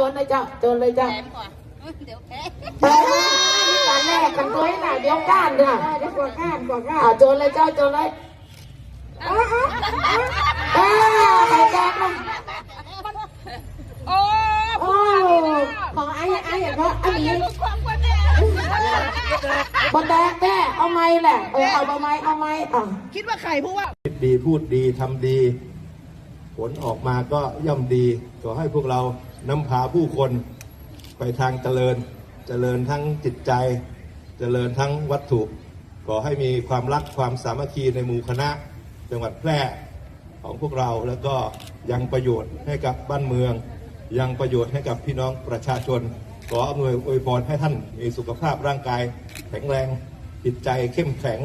จนเลยเจ้าโจนเลยเจ้าแถมก่อนเดี๋ยวแพ้เออมีการแลกกันด้วยน่ะเดี๋ยวก้านเด้อเดี๋ยวกว่าก้านกว่าก้านอ่าโจนเลยเจ้าโจนเลยเออใครแจกมั้งโอ้โอ้ของไอ้ไอ้อย่างก็อันนี้ความกว่าแน่บนแดงแม่เอาไม้แหละเออเอาไม้เอาไม้อะคิดว่าใครผู้ว่าคิดดีพูดดีทำดี ผลออกมาก็ย่อมดีขอให้พวกเรานำพาผู้คนไปทางเจริญ เจริญทั้งจิตใจ เจริญทั้งวัตถุ ขอให้มีความรักความสามัคคีในหมู่คณะ จังหวัดแพร่ของพวกเราแล้วก็ยังประโยชน์ให้กับบ้านเมือง ยังประโยชน์ให้กับพี่น้องประชาชน ขออำนวยอวยพรให้ท่านมีสุขภาพร่างกาย แข็งแรงจิตใจเข้มแข็ง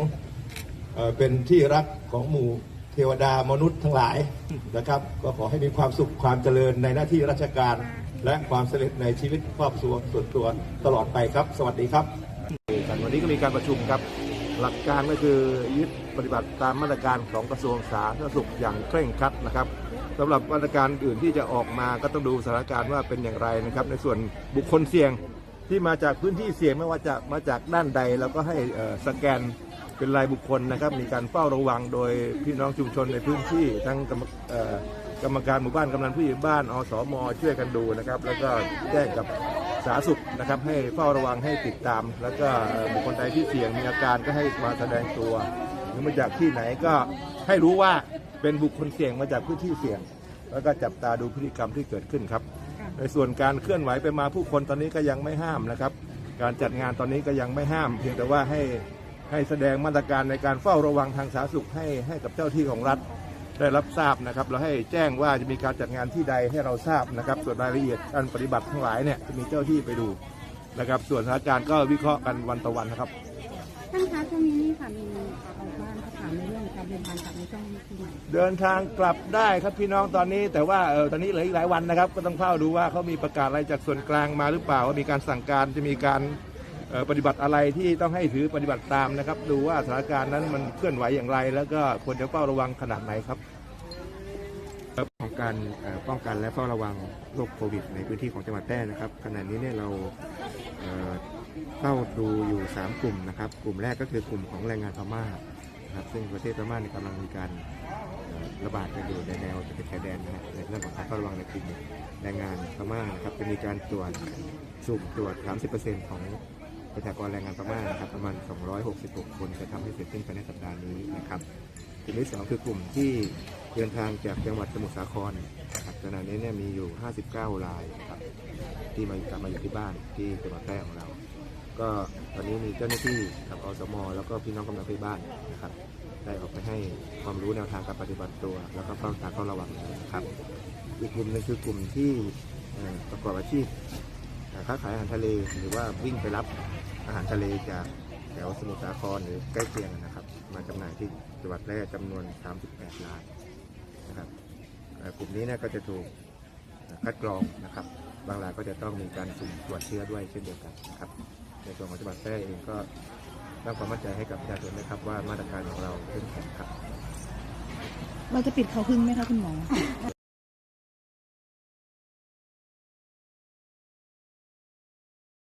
เเป็นที่รักของหมู่ เทวดามนุษย์ทั้งหลายนะครับ ก็ขอให้มีความสุขความเจริญในหน้าที่ราชการ และความสำเร็จในชีวิตครอบครัวส่วนตัวตลอดไปครับ สวัสดีครับกันวันนี้ก็มีการประชุมครับ หลักการก็คือยึดปฏิบัติตามมาตรการของกระทรวงสาธารณสุขอย่างเคร่งครัดนะครับสำหรับมาตรการอื่นที่จะออกมาก็ต้องดูสถานการณ์ว่าเป็นอย่างไรนะครับ ในส่วนบุคคลเสี่ยงที่มาจากพื้นที่เสี่ยงไม่ว่าจะมาจากด้านใดเราก็ให้สแกน เป็นรายบุคคลนะครับ มีการเฝ้าระวังโดยพี่น้องชุมชนในพื้นที่ทั้งกรรมกรรมการหมู่บ้านกำนันผู้ใหญ่บ้านอสมช่วยกันดูนะครับ แล้วก็แจ้งกับสาธารณสุขนะครับ ให้เฝ้าระวังให้ติดตาม แล้วก็บุคคลใดที่เสี่ยงมีอาการก็ให้มาแสดงตัวหรือมาจากที่ไหนก็ให้รู้ว่าเป็นบุคคลเสี่ยงมาจากพื้นที่เสี่ยง แล้วก็จับตาดูพฤติกรรมที่เกิดขึ้นครับ ในส่วนการเคลื่อนไหวไปมาผู้คนตอนนี้ก็ยังไม่ห้ามนะครับ การจัดงานตอนนี้ก็ยังไม่ห้าม เพียงแต่ว่าให้ ให้แสดงมาตรการในการเฝ้าระวังทางสาธารณสุขให้ให้กับเจ้าที่ของรัฐได้รับทราบนะครับแล้วให้แจ้งว่าจะมีการจัดงานที่ใดให้เราทราบนะครับ ส่วนรายละเอียดการปฏิบัติทั้งหลายเนี่ยจะมีเจ้าที่ไปดูนะครับ ส่วนสถานการณ์ก็วิเคราะห์กันวันต่อวันนะครับท่านคะช่วงนี้นี่ค่ะมีชาวบ้านเขาถามในเรื่องการเดินทางกลับในช่วงปีใหม่เดินทางกลับได้ครับพี่น้องตอนนี้ แต่ว่าเออตอนนี้เหลืออีกหลายวันนะครับ ก็ต้องเฝ้าดูว่าเขามีประกาศอะไรจากส่วนกลางมาหรือเปล่าว่ามีการสั่งการจะมีการเอ่อ ปฏิบัติอะไรที่ต้องให้ถือปฏิบัติตามนะครับ ดูว่าสถานการณ์นั้นมันเคลื่อนไหวอย่างไร แล้วก็ควรจะเฝ้าระวังขนาดไหนครับของการป้องกันและเฝ้าระวังโรคโควิด ในพื้นที่ของจังหวัดแพร่นะครับขณะนี้เนี่ยเราเฝ้าดูอยู่ 3 กลุ่มนะครับ กลุ่มแรกก็คือกลุ่มของแรงงานพม่าครับซึ่งประเทศพม่าในกำลังมีการระบาดกันอยู่ในแนวตะเข็บชายแดนนะฮะในเรื่องของการเฝ้าระวังในกลุ่มแรงงานพม่านะครับจะมีการตรวจสุ่มตรวจ 30%ของ ประชากรแรงงานพม่านะครับประมาณ 266 คนจะทำให้เสร็จสิ้นภายในสัปดาห์นี้นะครับกลุ่มที่สองคือกลุ่มที่เดินทางจากจังหวัดสมุทรสาครนะครับขณะนี้เนี่ยมีอยู่ 59 รายครับที่มากลับมาอยู่ที่บ้านที่จังหวัดแพร่ของเรา ก็ตอนนี้มีเจ้าหน้าที่กับอสม แล้วก็พี่น้องกำลังไปบ้านนะครับได้ออกไปให้ความรู้แนวทางการปฏิบัติตัว แล้วก็เฝ้าตาเฝ้าระวังนะครับ อีกกลุ่มนึงคือกลุ่มที่ประกอบอาชีพ ค้าขายอาหารทะเลหรือว่าวิ่งไปรับอาหารทะเลจากแถวสมุทรสาครหรือใกล้เคียงนะครับ มาจำหน่ายที่จังหวัดแพรกจำนวน 38รายนะครับกลุ่มนี้นี่ยก็จะถูกคัดกรองนะครับ บางรายก็จะต้องมีการสุ่มตรวจเชื้อด้วยเช่นเดียวกันนะครับ ในส่วนของจังหวัดแพร่เองก็สร้างความมั่นใจให้กับประชาชนนะครับว่ามาตรการของเราเข้มแข็งครับเราจะปิดเขาพึ่งไหมคะคุณหมอ